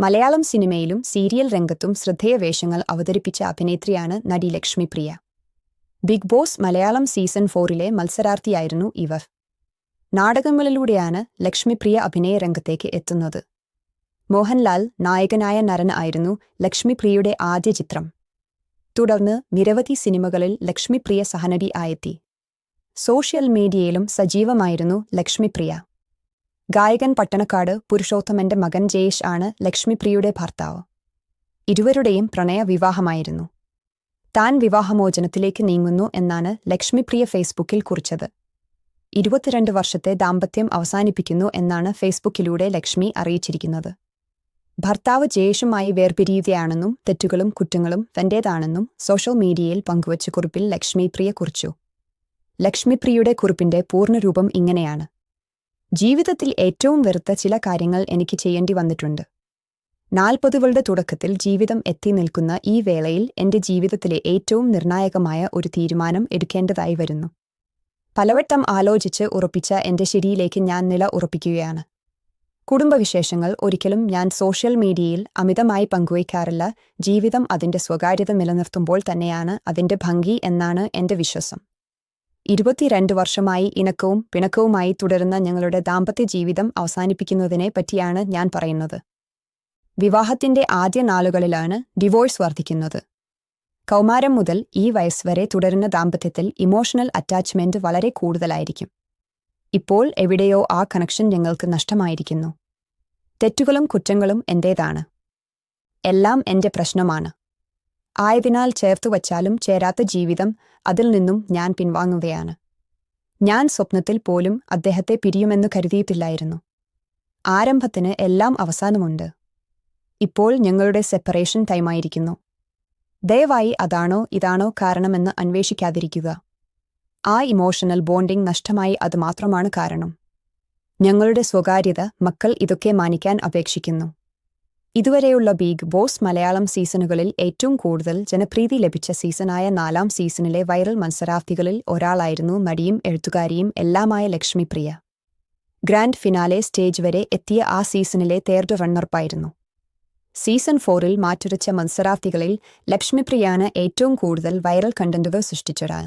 മലയാളം സിനിമയിലും സീരിയൽ രംഗത്തും ശ്രദ്ധേയ വേഷങ്ങൾ അവതരിപ്പിച്ച അഭിനേത്രിയാണ് നടി Lakshmipriya. Big Boss Malayalam season ഫോറിലെ മത്സരാർത്ഥിയായിരുന്നു ഇവർ. നാടകങ്ങളിലൂടെയാണ് ലക്ഷ്മിപ്രിയ അഭിനയ രംഗത്തേക്ക് എത്തുന്നത്. മോഹൻലാൽ നായകനായ നരൻ ആയിരുന്നു ലക്ഷ്മിപ്രിയയുടെ ആദ്യ ചിത്രം. തുടർന്ന് നിരവധി സിനിമകളിൽ ലക്ഷ്മിപ്രിയ സഹനടി ആയെത്തി. സോഷ്യൽ മീഡിയയിലും സജീവമായിരുന്നു ലക്ഷ്മിപ്രിയ. ഗായകൻ പട്ടണക്കാട് പുരുഷോത്തമന്റെ മകൻ ജയേഷ് ആണ് ലക്ഷ്മിപ്രിയയുടെ ഭർത്താവ്. ഇരുവരുടെയും പ്രണയ വിവാഹമായിരുന്നു താൻ വിവാഹമോചനത്തിലേക്ക് നീങ്ങുന്നു എന്നാണ് ലക്ഷ്മിപ്രിയ ഫേസ്ബുക്കിൽ കുറിച്ചത്. ഇരുപത്തിരണ്ട് വർഷത്തെ ദാമ്പത്യം അവസാനിപ്പിക്കുന്നു എന്നാണ് ഫേസ്ബുക്കിലൂടെ ലക്ഷ്മി അറിയിച്ചിരിക്കുന്നത്. ഭർത്താവ് ജയേഷുമായി വേർപിരിയുകയാണെന്നും തെറ്റുകളും കുറ്റങ്ങളും തന്റേതാണെന്നും സോഷ്യൽ മീഡിയയിൽ പങ്കുവച്ച കുറിപ്പിൽ ലക്ഷ്മിപ്രിയ കുറിച്ചു. ലക്ഷ്മിപ്രിയയുടെ കുറിപ്പിന്റെ പൂർണരൂപം ഇങ്ങനെയാണ്. ജീവിതത്തിൽ ഏറ്റവും വെറുത്ത ചില കാര്യങ്ങൾ എനിക്ക് ചെയ്യേണ്ടി വന്നിട്ടുണ്ട്. നാൽപ്പതുകളുടെ തുടക്കത്തിൽ ജീവിതം എത്തി നിൽക്കുന്ന ഈ വേളയിൽ എന്റെ ജീവിതത്തിലെ ഏറ്റവും നിർണായകമായ ഒരു തീരുമാനം എടുക്കേണ്ടതായി വരുന്നു. പലവട്ടം ആലോചിച്ച് ഉറപ്പിച്ച എന്റെ ശരിയിലേക്ക് ഞാൻ നില ഉറപ്പിക്കുകയാണ്. കുടുംബവിശേഷങ്ങൾ ഒരിക്കലും ഞാൻ സോഷ്യൽ മീഡിയയിൽ അമിതമായി പങ്കുവയ്ക്കാറില്ല. ജീവിതം അതിന്റെ സ്വകാര്യത നിലനിർത്തുമ്പോൾ തന്നെയാണ് അതിന്റെ ഭംഗി എന്നാണ് എന്റെ വിശ്വാസം. ഇരുപത്തിരണ്ട് വർഷമായി ഇണക്കവും പിണക്കവുമായി തുടരുന്ന ഞങ്ങളുടെ ദാമ്പത്യ ജീവിതം അവസാനിപ്പിക്കുന്നതിനെ പറ്റിയാണ് ഞാൻ പറയുന്നത്. വിവാഹത്തിന്റെ ആദ്യ നാളുകളിലാണ് ഡിവോഴ്സ് വർദ്ധിക്കുന്നത്. കൗമാരം മുതൽ ഈ വയസ്സ് വരെ തുടരുന്ന ദാമ്പത്യത്തിൽ ഇമോഷണൽ അറ്റാച്ച്മെന്റ് വളരെ കൂടുതലായിരിക്കും. ഇപ്പോൾ എവിടെയോ ആ കണക്ഷൻ ഞങ്ങൾക്ക് നഷ്ടമായിരിക്കുന്നു. തെറ്റുകളും കുറ്റങ്ങളും എന്റേതാണ്. എല്ലാം എന്റെ പ്രശ്നമാണ്. ആയതിനാൽ ചേർത്തുവച്ചാലും ചേരാത്ത ജീവിതം അതിൽ നിന്നും ഞാൻ പിൻവാങ്ങുകയാണ്. ഞാൻ സ്വപ്നത്തിൽ പോലും അദ്ദേഹത്തെ പിരിയുമെന്ന് കരുതിയിട്ടില്ലായിരുന്നു. ആരംഭത്തിന് എല്ലാം അവസാനമുണ്ട്. ഇപ്പോൾ ഞങ്ങളുടെ സെപ്പറേഷൻ ടൈമായിരിക്കുന്നു. ദയവായി അതാണോ ഇതാണോ കാരണമെന്ന് അന്വേഷിക്കാതിരിക്കുക. ആ ഇമോഷണൽ ബോണ്ടിംഗ് നഷ്ടമായി അത് മാത്രമാണ് കാരണം. ഞങ്ങളുടെ സ്വകാര്യത മക്കൾ ഇതൊക്കെ മാനിക്കാൻ അപേക്ഷിക്കുന്നു. ഇതുവരെയുള്ള ബിഗ് ബോസ് മലയാളം സീസണുകളിൽ ഏറ്റവും കൂടുതൽ ജനപ്രീതി ലഭിച്ച സീസണായ നാലാം സീസണിലെ വൈറൽ മത്സരാർത്ഥികളിൽ ഒരാളായിരുന്നു നടിയും എഴുത്തുകാരിയും എല്ലാമായ ലക്ഷ്മിപ്രിയ. ഗ്രാൻഡ് ഫിനാലെ സ്റ്റേജ് വരെ എത്തിയ ആ സീസണിലെ തേർഡ് റണ്ണർപ്പായിരുന്നു. സീസൺ ഫോറിൽ മാറ്റുരച്ച മത്സരാർത്ഥികളിൽ ലക്ഷ്മിപ്രിയാണ് ഏറ്റവും കൂടുതൽ വൈറൽ കണ്ടന്റുകൾ സൃഷ്ടിച്ചൊരാൾ